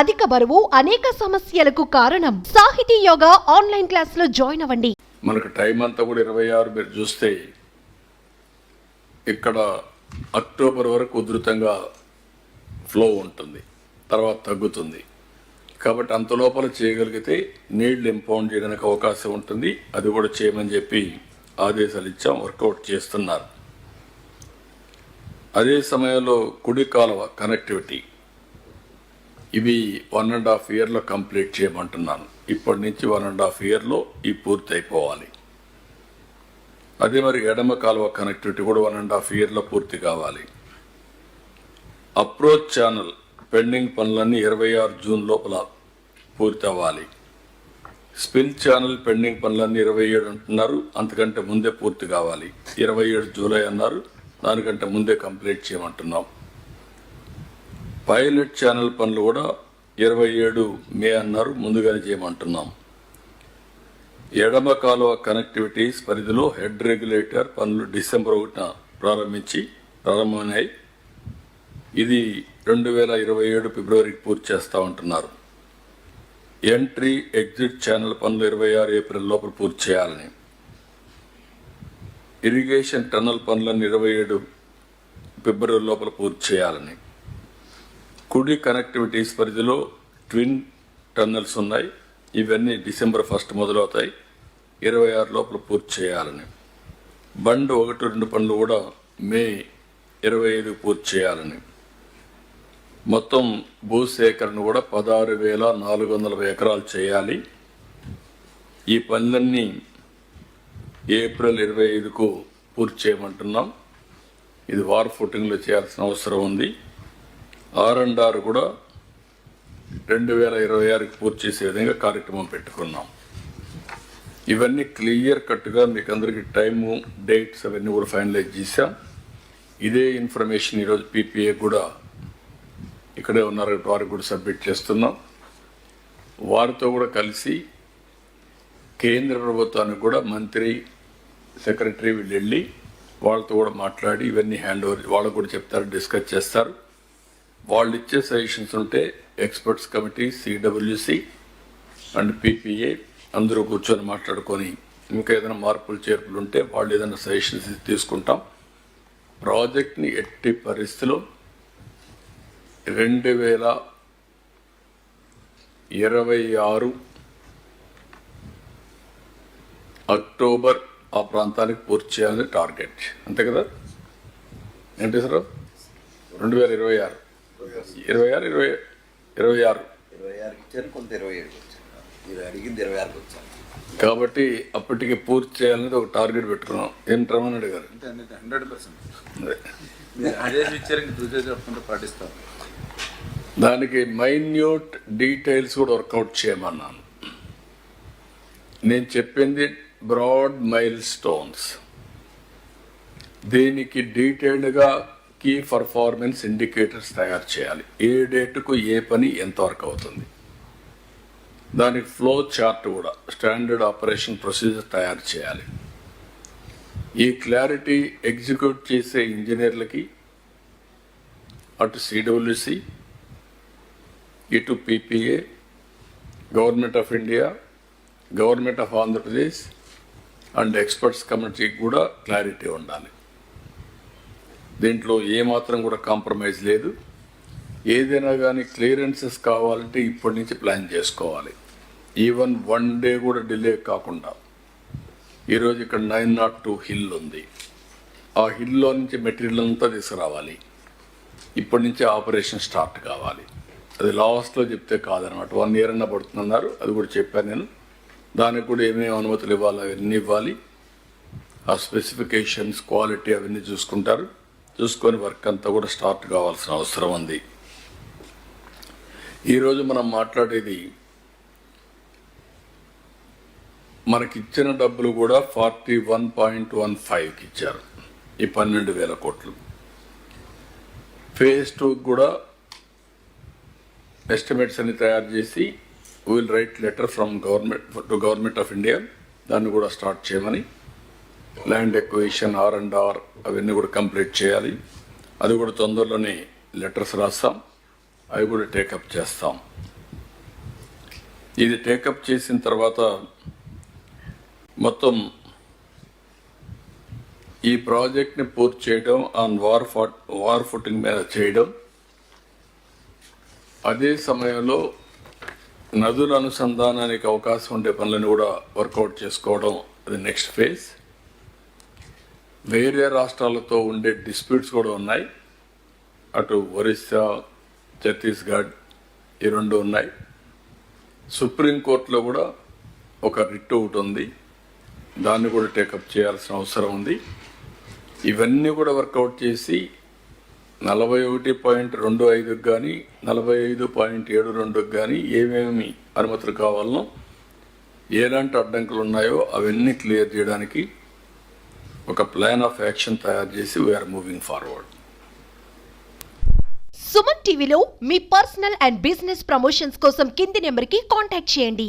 అధిక బరువు అనేక సమస్యలకు కారణం. సాహితీ యోగా ఆన్లైన్ క్లాసులో జాయిన్ అవ్వండి. మనకు టైం అంతా కూడా ఇరవై ఆరు మీరు చూస్తే ఇక్కడ అక్టోబర్ వరకు ఉధృతంగా ఫ్లో ఉంటుంది. తర్వాత తగ్గుతుంది. కాబట్టి అంత లోపల చేయగలిగితే నీళ్ళు ఇంపౌండ్ చేయడానికి అవకాశం ఉంటుంది. అది కూడా చేయమని చెప్పి ఆదేశాలు ఇచ్చాం వర్కౌట్ చేస్తున్నారు. అదే సమయంలో కుడి కాలువ కనెక్టివిటీ. ఇవి వన్ అండ్ హాఫ్ ఇయర్లో కంప్లీట్ చేయమంటున్నాను. ఇప్పటి నుంచి వన్ అండ్ హాఫ్ ఇయర్లో ఈ పూర్తి అయిపోవాలి అదే మరి ఎడమ కాలువ కనెక్టివిటీ కూడా వన్ అండ్ హాఫ్ ఇయర్లో పూర్తి కావాలి. అప్రోచ్ ఛానల్ పెండింగ్ పనులన్నీ ఇరవై ఆరు జూన్ లోపల పూర్తి అవ్వాలి స్పిల్ ఛానల్ పెండింగ్ పనులన్నీ ఇరవై ఏడు అంటున్నారు. అంతకంటే ముందే పూర్తి కావాలి. ఇరవై ఏడు జూలై అన్నారు. దానికంటే ముందే కంప్లీట్ చేయమంటున్నాం. పైలట్ ఛానల్ పనులు కూడా ఇరవై ఏడు మే అన్నారు ముందుగానే చేయమంటున్నాం. ఎడమ కాలువ కనెక్టివిటీస్ పరిధిలో హెడ్ రెగ్యులేటర్ పనులు డిసెంబర్ ఒకటిన ప్రారంభించి ప్రారంభమైనాయి ఇది రెండు వేల ఇరవై ఏడు ఫిబ్రవరికి పూర్తి చేస్తా ఉంటున్నారు. ఎంట్రీ ఎగ్జిట్ ఛానల్ పనులు ఇరవై ఆరు ఏప్రిల్ లోపల పూర్తి చేయాలని. ఇరిగేషన్ టన్నల్ పనులను ఇరవై ఏడు ఫిబ్రవరి లోపల పూర్తి చేయాలని. కుడి కనెక్టివిటీస్ పరిధిలో ట్విన్ టన్నల్స్ ఉన్నాయి. ఇవన్నీ డిసెంబర్ ఫస్ట్ మొదలవుతాయి. ఇరవై ఆరు లోపల పూర్తి చేయాలని. బండ్ ఒకటి రెండు పనులు కూడా మే ఇరవై ఐదు పూర్తి చేయాలని. మొత్తం భూసేకరణ కూడా పదహారు వేల నాలుగు వందల ఎకరాలు చేయాలి. ఈ పనులన్నీ ఏప్రిల్ ఇరవై ఐదుకు పూర్తి చేయమంటున్నాం. ఇది వార్ ఫుటింగ్లో చేయాల్సిన అవసరం ఉంది. ఆర్ అండ్ ఆర్ కూడా రెండు వేల ఇరవై ఆరుకి పూర్తి చేసే విధంగా కార్యక్రమం పెట్టుకున్నాం. ఇవన్నీ క్లియర్ కట్గా మీకు అందరికీ టైము డేట్స్ అవన్నీ కూడా ఫైనలైజ్ చేశాం. ఇదే ఇన్ఫర్మేషన్ ఈరోజు పీపీఏ కూడా ఇక్కడే ఉన్నారు వారికి కూడా సబ్మిట్ చేస్తున్నాం. వారితో కూడా కలిసి కేంద్ర ప్రభుత్వానికి కూడా మంత్రి సెక్రటరీ వీళ్ళు వెళ్ళి వాళ్ళతో కూడా మాట్లాడి ఇవన్నీ హ్యాండ్ ఓవర్ వాళ్ళకు కూడా చెప్తారు డిస్కస్ చేస్తారు. వాళ్ళు ఇచ్చే సజెషన్స్ ఉంటే experts committee CWC and PPA అందరూ కూర్చొని మాట్లాడుకొని ఇంకా ఏదైనా మార్పులు చేర్పులు ఉంటే వాళ్ళు ఏదైనా సజెషన్స్ తీసుకుంటాం. ప్రాజెక్ట్ని ఎట్టి పరిస్థితిలో రెండు వేల ఇరవై ఆరు అక్టోబర్ ఆ ప్రాంతానికి పూర్తి చేయాలని టార్గెట్. అంతే కదా? ఏంటి సార్? రెండు వేల ఇరవై ఆరు. ఇరవై ఆరు ఇరవై ఇరవై ఆరు. ఇరవై ఆరుకి ఇచ్చారు కొంత ఇరవై ఏడుకి వచ్చారు మీరు అడిగింది ఇరవై ఆరుకి వచ్చారు. కాబట్టి అప్పటికి పూర్తి చేయాలనేది ఒక టార్గెట్ పెట్టుకున్నాం. ఏం రమణుడు గారు. Hundred percent. అదే. చెప్పకుండా పాటిస్తాం. దానికి మైన్యూట్ డీటెయిల్స్ కూడా వర్కౌట్ చేయమన్నాను. నేను చెప్పింది బ్రాడ్ మైల్ స్టోన్స్ దీనికి డీటెయిల్డ్గా కీ పర్ఫార్మెన్స్ ఇండికేటర్స్ తయారు చేయాలి. ఏ డేటుకు ఏ పని ఎంతవరకు అవుతుంది. దానికి ఫ్లో చార్ట్ కూడా స్టాండర్డ్ ఆపరేషన్ ప్రొసీజర్ తయారు చేయాలి. ఈ క్లారిటీ ఎగ్జిక్యూట్ చేసే ఇంజనీర్లకి అటు సిడబ్ల్యూసి ఇటు PPA government of India government of Andhra Pradesh and experts కమిటీకి కూడా క్లారిటీ ఉండాలి. దీంట్లో ఏమాత్రం కూడా కాంప్రమైజ్ లేదు. ఏదైనా కానీ క్లియరెన్సెస్ కావాలంటే ఇప్పటి నుంచి ప్లాన్ చేసుకోవాలి. ఈవెన్ వన్ డే కూడా డిలే కాకుండా. ఈరోజు ఇక్కడ నైన్ నాట్ టూ హిల్ ఉంది. ఆ హిల్లో నుంచి మెటీరియల్ అంతా తీసుకురావాలి. ఇప్పటి నుంచి ఆపరేషన్ స్టార్ట్ కావాలి. అది లాస్ట్లో చెప్తే కాదనమాట వన్ ఇయర్ అన్న పడుతుందన్నారు. అది కూడా చెప్పాను నేను. దానికి కూడా ఏమేమి అనుమతులు ఇవ్వాలి అవన్నీ ఇవ్వాలి. ఆ స్పెసిఫికేషన్స్ క్వాలిటీ అవన్నీ చూసుకుంటారు. చూసుకొని వర్క్ అంతా కూడా స్టార్ట్ కావాల్సిన అవసరం ఉంది. ఈరోజు మనం మాట్లాడేది మనకిచ్చిన డబ్బులు కూడా ఫార్టీ వన్ పాయింట్ వన్ ఫైవ్కి ఇచ్చారు ఈ పన్నెండు వేల కోట్లు. ఫేజ్ టూ కూడా ఎస్టిమేట్స్ అన్ని తయారు చేసి will write letter from government to government of India. దాన్ని కూడా స్టార్ట్ చేయమని land acquisition R and R అవన్నీ కూడా కంప్లీట్ చేయాలి. అది కూడా తొందరలోనే లెటర్స్ రాస్తాం. అవి కూడా టేకప్ చేస్తాం. ఇది టేకప్ చేసిన తర్వాత మొత్తం ఈ ప్రాజెక్ట్ని పూర్తి చేయడం on war fat war footing మీద చేయడం. అదే సమయంలో నదుల అనుసంధానానికి అవకాశం ఉండే పనులను కూడా వర్కౌట్ చేసుకోవడం అది నెక్స్ట్ ఫేజ్. వేరే రాష్ట్రాలతో ఉండే డిస్ప్యూట్స్ కూడా ఉన్నాయి. అటు ఒరిస్సా ఛత్తీస్గఢ్ ఈ రెండు ఉన్నాయి. సుప్రీంకోర్టులో కూడా ఒక రిట్ ఒకటి ఉంది. దాన్ని కూడా టేకప్ చేయాల్సిన అవసరం ఉంది. ఇవన్నీ కూడా వర్కౌట్ చేసి నలభై ఒకటి పాయింట్ రెండు ఐదుకి కానీ నలభై ఐదు పాయింట్ ఏడు రెండుకి కానీ ఏమేమి అనుమతులు కావాలనో ఎలాంటి అడ్డంకులు ఉన్నాయో అవన్నీ క్లియర్ చేయడానికి ఒక ప్లాన్ ఆఫ్ యాక్షన్ తయారు చేసి వీఆర్ మూవింగ్ ఫార్వర్డ్ సుమన్ టీవీలో మీ పర్సనల్ అండ్ బిజినెస్ ప్రమోషన్స్ కోసం కింది నెంబర్కి కాంటాక్ట్ చేయండి.